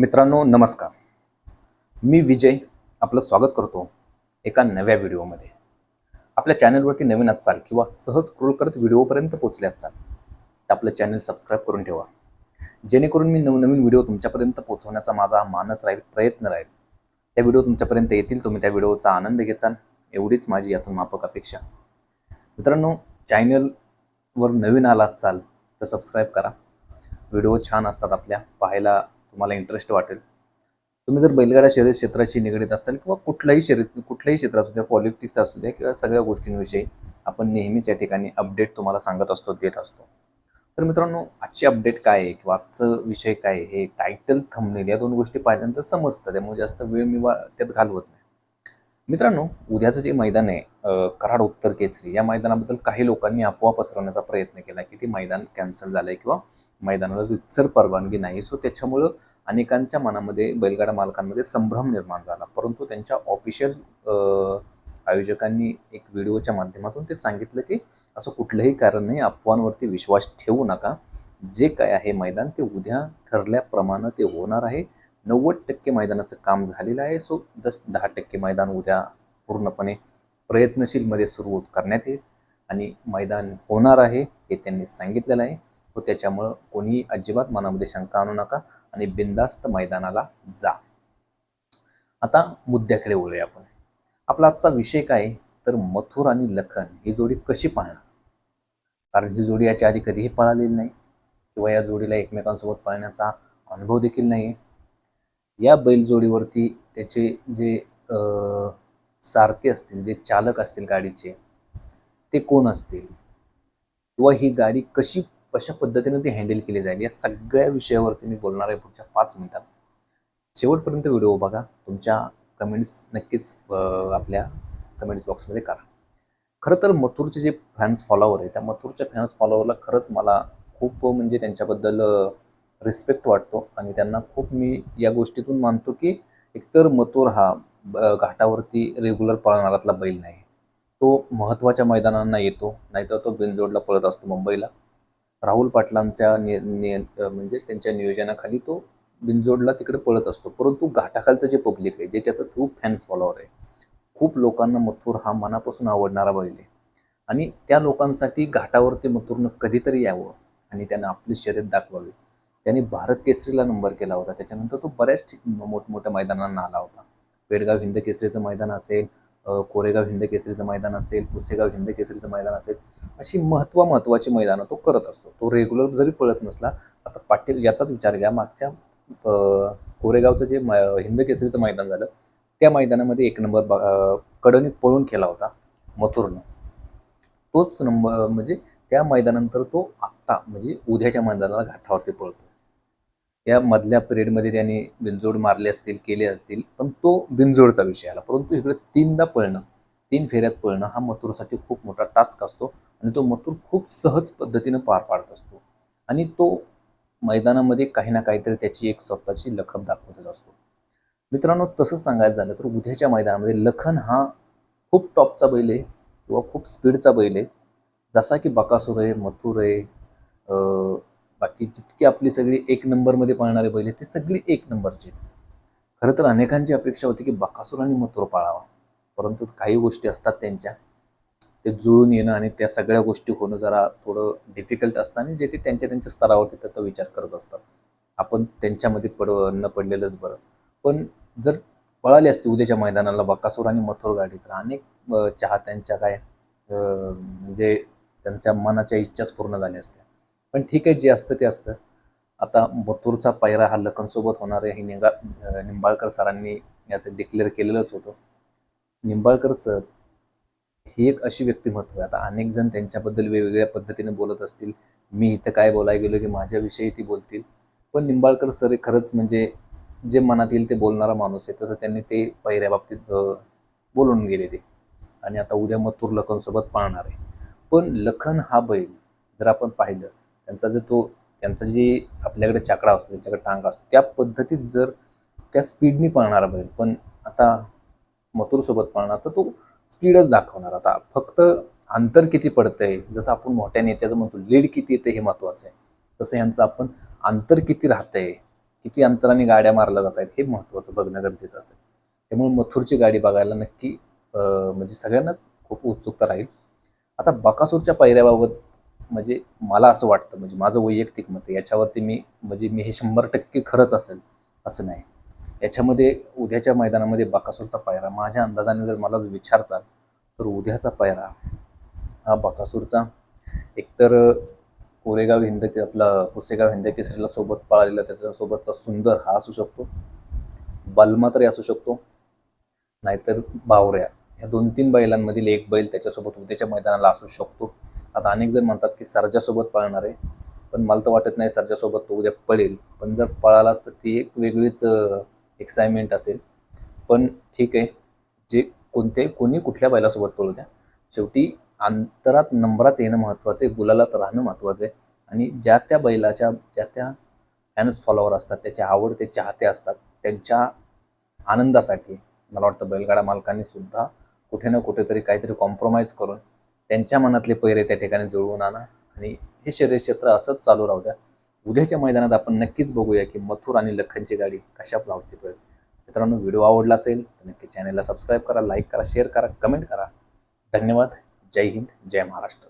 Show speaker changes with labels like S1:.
S1: मित्रांनो नमस्कार. मी विजय आपलं स्वागत करतो एका नव्या व्हिडिओमध्ये. आपल्या चॅनलवरती नवीन असाल किंवा सहज स्क्रोल करत व्हिडिओपर्यंत पोचले असाल तर आपलं चॅनल सबस्क्राईब करून ठेवा. जेणेकरून मी नवनवीन व्हिडिओ तुमच्यापर्यंत पोहोचवण्याचा माझा मानस राहील प्रयत्न राहील. त्या व्हिडिओ तुमच्यापर्यंत येतील तुम्ही त्या व्हिडिओचा आनंद घेचाल एवढीच माझी यातून माफक अपेक्षा. मित्रांनो चॅनलवर नवीन आलात चाल तर सबस्क्राईब करा. व्हिडिओ छान असतात आपल्या पाहायला तुम्हाला इंटरेस्ट वाटेल. तुम्ही जर बैलगाडा शर्यत क्षेत्राशी निगडीत असाल किंवा कुठल्याही शर्यत कुठल्याही क्षेत्र असू द्या पॉलिटिक्स असू द्या किंवा सगळ्या गोष्टींविषयी आपण नेहमीच या ठिकाणी अपडेट तुम्हाला सांगत असतो देत असतो. तर मित्रांनो आजची अपडेट काय आहे किंवा आजचं विषय काय आहे? हे टायटल थंबनेल या दोन गोष्टी पाहिल्यानंतर समजतं. त्यामुळे जास्त वेळ मी वा- त्यात घालवत नाही. मित्रांनो उद्याचं जे मैदान आहे कराड उत्तर केसरी या मैदानाबद्दल काही लोकांनी अफवा पसरवण्याचा प्रयत्न केला की ते मैदान कॅन्सल झालंय किंवा मैदानाला रितसर परवानगी नाही. सो त्याच्यामुळं अनेकांच्या मनामध्ये बैलगाडा मालकांमध्ये संभ्रम निर्माण झाला. परंतु त्यांच्या ऑफिशियल आयोजकांनी एक व्हिडिओच्या माध्यमातून ते सांगितलं की असं कुठलंही कारण नाही अफवांवरती विश्वास ठेवू नका. जे काय आहे मैदान ते उद्या ठरल्याप्रमाणे ते होणार आहे. नव्वद टक्के मैदानाचं काम झालेलं आहे. सो दस दहा टक्के मैदान उद्या पूर्णपणे प्रयत्नशीलमध्ये सुरू करण्यात येईल आणि मैदान होणार आहे हे त्यांनी सांगितलेलं आहे. व त्याच्यामुळं कोणीही अजिबात मनामध्ये शंका आणू नका आणि बिंदास्त मैदानाला जा. आता मुद्द्याकडे वळूया आपण. आपला आजचा विषय काय? तर मथुर आणि लखन ही जोडी कशी पाहणार कारण ही जोडी याच्या आधी कधीही पळालेली नाही किंवा या जोडीला एकमेकांसोबत पळण्याचा अनुभव देखील नाही या बैलजोडीवरती त्याचे जे सारथी असतील जे चालक असतील गाडीचे ते कोण असतील? किंवा ही गाडी कशी कशा पद्धतीने ती हँडल केली जाईल? या सगळ्या विषयावरती मी बोलणार आहे पुढच्या पाच मिनिटात. शेवटपर्यंत व्हिडिओ बघा. तुमच्या कमेंट्स नक्कीच आपल्या कमेंट्स बॉक्समध्ये करा. खरं तर मथुरचे जे फॅन्स फॉलोवर आहे त्या मथुरच्या फॅन्स फॉलोवरला खरंच मला खूप म्हणजे त्यांच्याबद्दल रिस्पेक्ट वाटतो. आणि त्यांना खूप मी या गोष्टीतून मानतो की एकतर मथुर हा ब- घाटावरती रेग्युलर पळणारातला बैल नाही. तो महत्त्वाच्या मैदानांना येतो नाहीतर तो बिनजोडला पळत असतो मुंबईला. राहुल पाटलांच्या म्हणजेच त्यांच्या नियोजनाखाली तो बिनजोडला तिकडे पळत असतो. परंतु घाटाखालचं जे पब्लिक आहे जे त्याचं खूप फॅन्स फॉलोअर आहे खूप लोकांना मथुर हा मनापासून आवडणारा बैल आहे. आणि त्या लोकांसाठी घाटावरती मथुरनं कधीतरी यावं आणि त्यांना आपली शर्यत दाखवावी. त्यांनी भारत केसरीला नंबर केला होता. त्याच्यानंतर तो बऱ्याच ठिक- मोठमोठ्या मैदानांना आला होता. पेडगाव हिंद केसरीचं मैदान असेल कोरेगाव हिंद केसरीचं मैदान असेल पुसेगाव हिंद केसरीचं मैदान असेल अशी महत्त्वा महत्त्वाची मैदानं तो करत असतो. तो रेग्युलर जरी पळत नसला आता पाटील याचाच विचार घ्या. मागच्या कोरेगावचं जे मै- हिंद केसरीचं मैदान झालं त्या मैदानामध्ये एक नंबर ब- कडनी पळून केला होता मथुरनं. तोच नंबर म्हणजे त्या मैदानानंतर तो आत्ता म्हणजे उद्याच्या मैदानाला घाटावरती पळतो. या मधल्या पिरियडमध्ये त्यांनी बिनजोड मारले असतील केले असतील पण तो बिनजोडचा विषय आला. परंतु इकडे तीनदा पळणं तीन फेऱ्यात पळणं हा मथुरसाठी खूप मोठा टास्क असतो आणि तो मथुर खूप सहज पद्धतीनं पार पाडत असतो. आणि तो मैदानामध्ये काही ना काहीतरी त्याची एक स्वतःची लखब दाखवतच असतो. मित्रांनो तसं सांगायचं झालं तर उद्याच्या मैदानामध्ये लखन हा खूप टॉपचा बैल आहे किंवा खूप स्पीडचा बैल आहे. जसा की बकासूर आहे मथुर आहे बाकी जितकी आपली सगळी एक नंबरमध्ये पळणारे बैल ती ते सगळी एक नंबरची आहेत. खरं तर अनेकांची अपेक्षा होती की बकासूर आणि मथुर पाळावा. परंतु काही गोष्टी असतात त्यांच्या ते जुळून येणं आणि त्या सगळ्या गोष्टी होणं जरा थोडं डिफिकल्ट असतं आणि जे ते त्यांच्या त्यांच्या स्तरावरती त्याचा विचार करत असतात. आपण त्यांच्यामध्ये पड न पडलेलंच बरं. पण जर पळाली असते उद्याच्या मैदानाला बकासूर आणि मथुर गाडी तर अनेक चाहत्यांच्या काय म्हणजे त्यांच्या मनाच्या इच्छाच पूर्ण झाल्या असत्या. पण ठीक आहे जे असतं ते असतं. आता मथुरचा पायरा हा लखनसोबत होणार आहे. हे निंगा निंबाळकर सरांनी याचं डिक्लेअर केलेलंच होतं. निंबाळकर सर ही एक अशी व्यक्तिमत्व आहे. आता अनेक जण त्यांच्याबद्दल वेगवेगळ्या पद्धतीने बोलत असतील. मी इथं काय बोलायला गेलो की माझ्याविषयी ती बोलतील. पण निंबाळकर सर हे खरंच म्हणजे जे मनात येईल ते बोलणारा माणूस आहे. तसं त्यांनी ते पहिऱ्या बाबतीत बोलून गेले ते. आणि आता उद्या मथुर लखनसोबत पाळणार आहे. पण लखन हा बैल जर आपण पाहिलं त्यांचा जर तो त्यांचा जी आपल्याकडे चाकडा असतो त्यांच्याकडे टांग असतो त्या पद्धतीत जर त्या स्पीडनी पळणारा बैल पण आता मथुरसोबत पळणार तर तो स्पीडच दाखवणार. आता फक्त अंतर किती पडतंय जसं आपण मोठ्या नेत्याचं म्हणतो लीड किती येतं हे महत्त्वाचं आहे. तसं यांचं आपण अंतर किती राहतंय किती अंतराने गाड्या मारल्या जात आहेत हे महत्त्वाचं बघणं गरजेचं असेल त्यामुळे मथुरची गाडी बघायला नक्की म्हणजे सगळ्यांनाच खूप उत्सुकता राहील. आता बकासूरच्या पायऱ्याबाबत म्हणजे मला असं वाटतं म्हणजे माझं वैयक्तिक मत याच्यावरती मी म्हणजे मी हे शंभर टक्के खरंच असेल असं नाही. याच्यामध्ये उद्याच्या मैदानामध्ये बकासूरचा पायरा माझ्या अंदाजाने जर मला विचारचाल तर उद्याचा पायरा हा बकासूरचा. एकतर कोरेगाव हिंद आपला पुसेगाव हिंद केसरीला सोबत पळालेला त्याच्यासोबतचा सुंदर हा असू शकतो. बलमा तरी असू शकतो. नाहीतर बावऱ्या ह्या दोन तीन बैलांमधील एक बैल त्याच्यासोबत उद्याच्या मैदानाला असू शकतो. आता अनेक जण म्हणतात की सरजासोबत पळणार आहे पण मला तर वाटत नाही सरजासोबत तो उद्या पळेल. पण जर पळालाच तर ती एक वेगळीच एक्साइटमेंट असेल. पण ठीक आहे जे कोणते कोणी कुठल्या बैलासोबत पळू द्या. शेवटी अंतरात नंबरात येणं महत्त्वाचं आहे गुलालात राहणं महत्त्वाचं आहे. आणि ज्या त्या बैलाच्या ज्या त्या फॅन्स फॉलोअर असतात त्याचे आवडते चाहते असतात त्यांच्या आनंदासाठी मला वाटतं बैलगाडा मालकांनी सुद्धा कुठे ना कुठेतरी काहीतरी कॉम्प्रोमाइज करून त्यांच्या मनातले पैरे त्या ठिकाणी जुळवून आणा. आणि हे शर्यक्षेत्र असंच चालू राहू द्या. उद्याच्या मैदानात आपण नक्कीच बघूया की मथुर आणि लखनची गाडी कशा लावते पळेल मित्रांनो व्हिडिओ आवडला असेल तर नक्की चॅनलला सबस्क्राईब करा लाईक करा शेअर करा कमेंट करा. धन्यवाद. जय हिंद जय महाराष्ट्र.